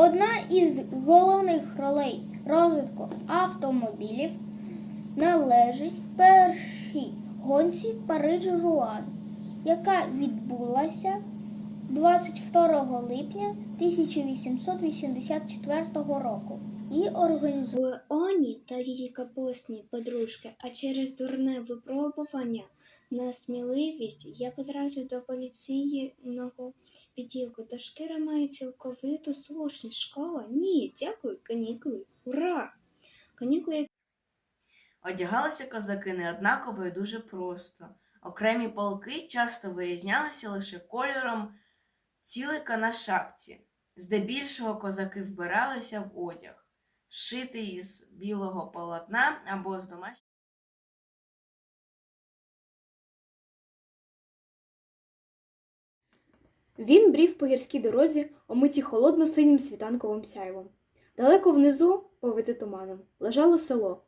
Одна із головних ролей розвитку автомобілів належить першій гонці Париж-Руан, яка відбулася 22 липня 1884 року і організувала Оні та її капусні подружки, а через дурне випробування на сміливість я потрапив до поліційного відділку. Та шкіра має цілковиту слушність. Школа? Ні, дякую, канікули. Ура! Канікули Одягалися козаки неоднаково і дуже просто. Окремі полки часто вирізнялися лише кольором цілика на шапці. Здебільшого козаки вбиралися в одяг, шитий із білого полотна або з домашнього. Він брів по гірській дорозі, омитій холодно-синім світанковим сяйвом. Далеко внизу, повите туманом, лежало село.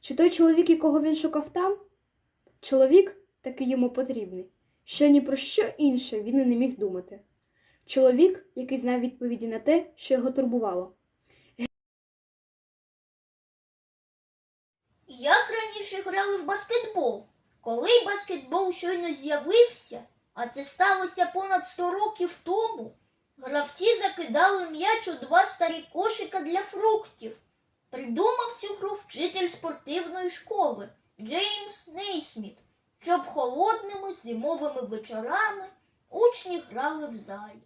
Чи той чоловік, якого він шукав там? Чоловік такий йому потрібний, що ні про що інше він і не міг думати. Чоловік, який знав відповіді на те, що його турбувало. Як раніше грали в баскетбол? Коли баскетбол щойно з'явився, а це сталося понад 100 років тому, гравці закидали м'яч у два старі кошика для фруктів. Придумав цю гру вчитель спортивної школи Джеймс Нейсміт, щоб холодними зимовими вечорами учні грали в залі.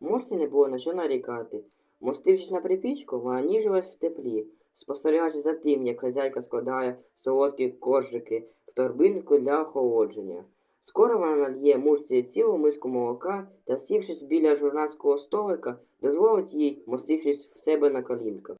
Мості не було на що нарікати. Мостившись на припічку, вона ніжилась в теплі, спостерігаючи за тим, як хазяйка складає солодкі коржики в торбинку для охолодження. Скоро вона нальє мурці цілу миску молока та, сівшись біля журнальського столика, дозволить їй, мостившись в себе на колінках.